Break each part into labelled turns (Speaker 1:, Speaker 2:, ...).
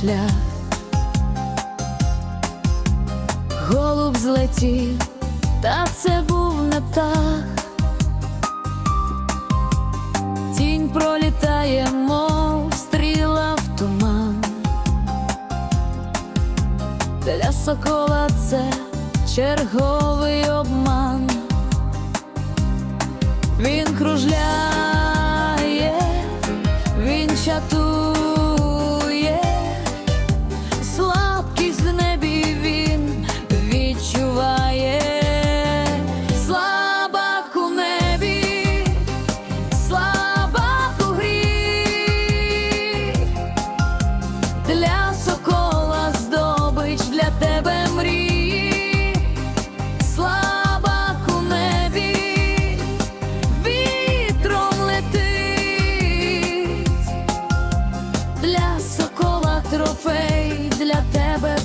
Speaker 1: шлях. Голуб злетів, та це був не птах. Тінь пролітає, мов стріла в туман. Для сокола це черговий обман. Він кружляє,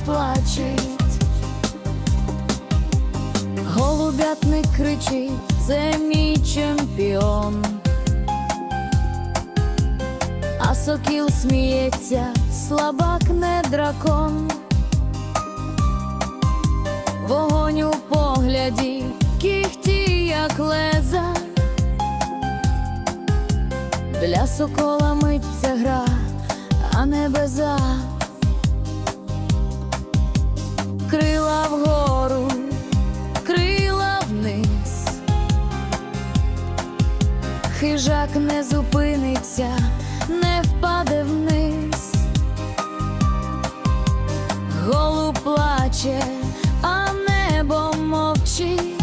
Speaker 1: плачить. Голубятник кричить, це мій чемпіон. А сокіл сміється, слабак не дракон. Вогонь у погляді, кіхті, як леза. Для сокола миться гра, а не беза. Хижак не зупиниться, не впаде вниз. Голуб плаче, а небо мовчить.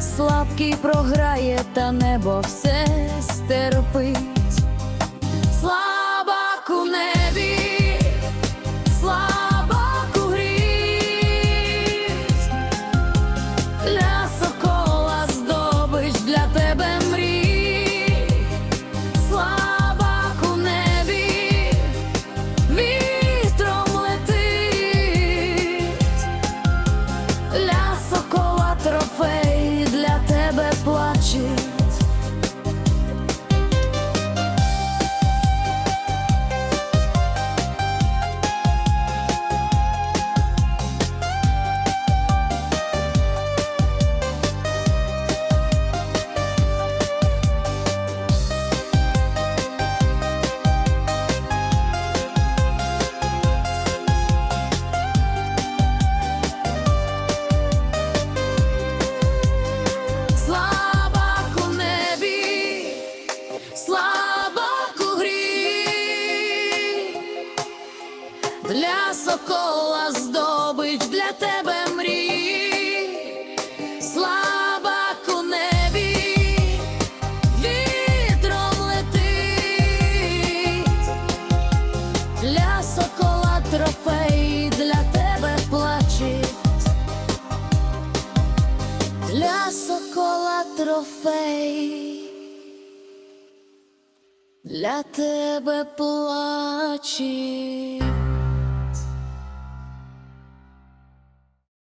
Speaker 1: Слабкий програє, та небо все сокола здобич для тебе мрій, слабак у небі, вітром летить, для трофей для тебе плачить. Для трофей для тебе плаче.